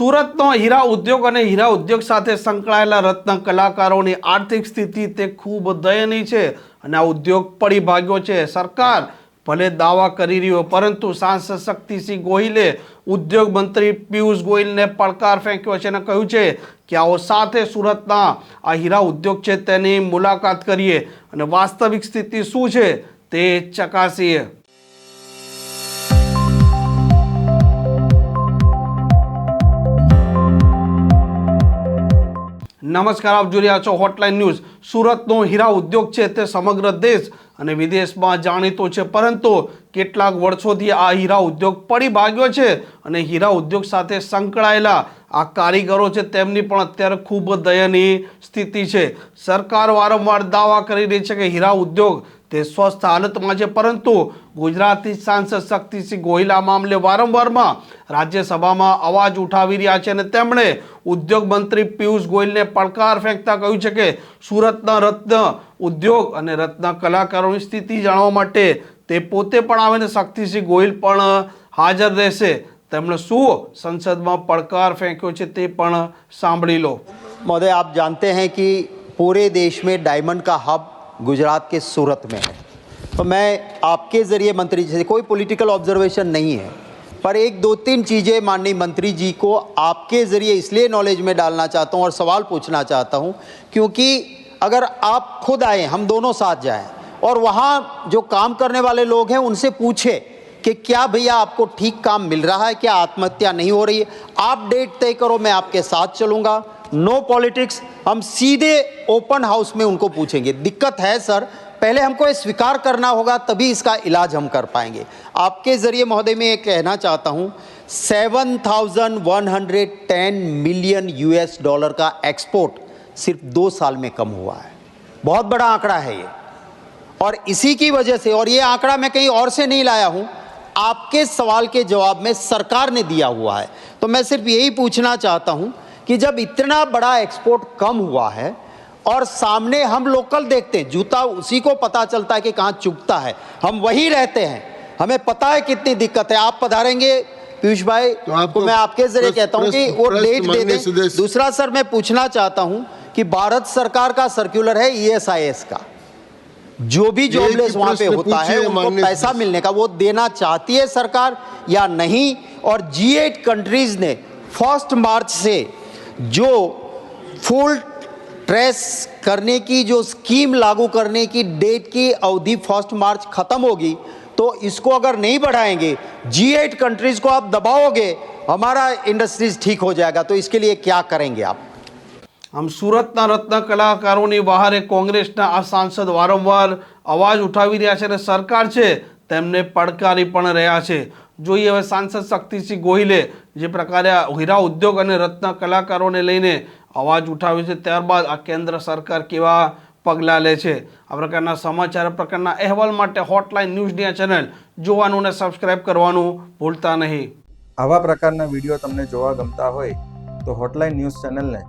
સુરતનો હીરા ઉદ્યોગ અને હીરા ઉદ્યોગ સાથે સંકળાયેલા રત્ન કલાકારોની આર્થિક સ્થિતિ તે ખૂબ દયનીય છે અને આ ઉદ્યોગ પડી ભાગ્યો છે સરકાર ભલે દાવા કરી રહ્યો પરંતુ સાંસદ શક્તિસિંહ ગોહિલે ઉદ્યોગ મંત્રી પિયુષ ગોહિલને પડકાર ફેંક્યો છે અને કહ્યું છે કે આવો સાથે સુરતના આ હીરા ઉદ્યોગ છે તેની મુલાકાત કરીએ અને વાસ્તવિક સ્થિતિ શું છે તે ચકાસીએ નમસ્કાર આપ જોઈ રહ્યા છો હોટલાઇન ન્યૂઝ સુરતનો હીરા ઉદ્યોગ છે તે સમગ્ર દેશ અને વિદેશમાં જાણીતો છે પરંતુ કેટલાક વર્ષોથી આ હીરા ઉદ્યોગ પડી ભાગ્યો છે અને હીરા ઉદ્યોગ સાથે સંકળાયેલા આ કારીગરો છે તેમની પણ અત્યારે ખૂબ દયનીય સ્થિતિ છે સરકાર વારંવાર દાવા કરી રહી છે કે હીરા ઉદ્યોગ તે સ્વસ્થ હાલતમાં છે પરંતુ ગુજરાતી સાંસદ શક્તિસિંહ ગોહિલ મામલે વારંવારમાં રાજ્યસભામાં અવાજ ઉઠાવી રહ્યા છે અને તેમણે ઉદ્યોગ મંત્રી પિયુષ ગોયલને પડકાર ફેંકતા કહ્યું છે કે સુરતના રત્ન उद्योग અને રત્ન કલાકારોની સ્થિતિ જાણવા માટે તે પોતે પણ આવે અને સક્તિશી ગોહિલ પણ હાજર રહે છે તેમનું શું સંસદમાં પડકાર ફેંક્યો છે તે પણ સાંભળી લો મહોદય આપ જાણતે ہیں کہ پورے દેશ میں ડાયમંડ કા હબ ગુજરાત કે સુરત મેં તો મેં આપકે ઝરીય મંત્રીજી કોઈ પોલિટિકલ ઓબ્ઝર્વેશન નહીં હે પર એક 2 3 ચીજે માનની મંત્રીજી કો આપકે ઝરીય ઇસલી નોલેજ મે ડાલના ચાહતા હું ઓર સવાલ પૂછના ચાહતા હું ક્યોકી अगर आप खुद आए हम दोनों साथ जाएं और वहाँ जो काम करने वाले लोग हैं उनसे पूछें कि क्या भैया आपको ठीक काम मिल रहा है क्या आत्महत्या नहीं हो रही है आप डेट तय करो मैं आपके साथ चलूँगा नो पॉलिटिक्स हम सीधे ओपन हाउस में उनको पूछेंगे दिक्कत है सर पहले हमको ये स्वीकार करना होगा तभी इसका इलाज हम कर पाएंगे आपके ज़रिए महोदय मैं ये कहना चाहता हूँ seven thousand one hundred ten million US dollar का एक्सपोर्ट सिर्फ दो साल में कम हुआ है बहुत बड़ा आंकड़ा है ये और इसी की वजह से और ये आंकड़ा मैं कहीं और से नहीं लाया हूं आपके सवाल के जवाब में सरकार ने दिया हुआ है तो मैं सिर्फ यही पूछना चाहता हूं कि जब इतना बड़ा एक्सपोर्ट कम हुआ है और सामने हम लोकल देखते हैं जूता उसी को पता चलता है कि कहाँ चुपता है हम वही रहते हैं हमें पता है कितनी दिक्कत है आप पधारेंगे पीयूष भाई तो आपको तो मैं आपके जरिए कहता हूँ कि वो लेट दे दें दूसरा सर मैं पूछना चाहता हूँ कि भारत सरकार का सर्कुलर है ईएसआईएस e का जो भी जॉबलेस वहां पे होता है उनको पैसा मिलने का वो देना चाहती है सरकार या नहीं और जी एट कंट्रीज ने फर्स्ट मार्च से जो फुल ट्रेस करने की जो स्कीम लागू करने की डेट की अवधि फर्स्ट मार्च खत्म होगी तो इसको अगर नहीं बढ़ाएंगे जी एट कंट्रीज को आप दबाओगे हमारा इंडस्ट्रीज ठीक हो जाएगा तो इसके लिए क्या करेंगे आप આમ સુરતના રત્ન કલાકારોની બહાર કોંગ્રેસના આ સાંસદ વારંવાર અવાજ ઉઠાવી રહ્યા છે અને સરકાર છે તેમને પડકારી પણ રહ્યા છે જોઈએ હવે સાંસદ શક્તિસિંહ ગોહિલે જે પ્રકારે હીરા ઉદ્યોગ અને રત્ન કલાકારોને લઈને અવાજ ઉઠાવ્યો છે ત્યારબાદ આ કેન્દ્ર સરકાર કેવા પગલાં લે છે આ પ્રકારના સમાચાર પ્રકારના અહેવાલ માટે હોટલાઇન ન્યૂઝ ડિયા ચેનલ જોવાનું અને સબસ્ક્રાઇબ કરવાનું ભૂલતા નહીં આવા પ્રકારના વિડીયો તમને જોવા ગમતા હોય તો હોટલાઇન ન્યૂઝ ચેનલને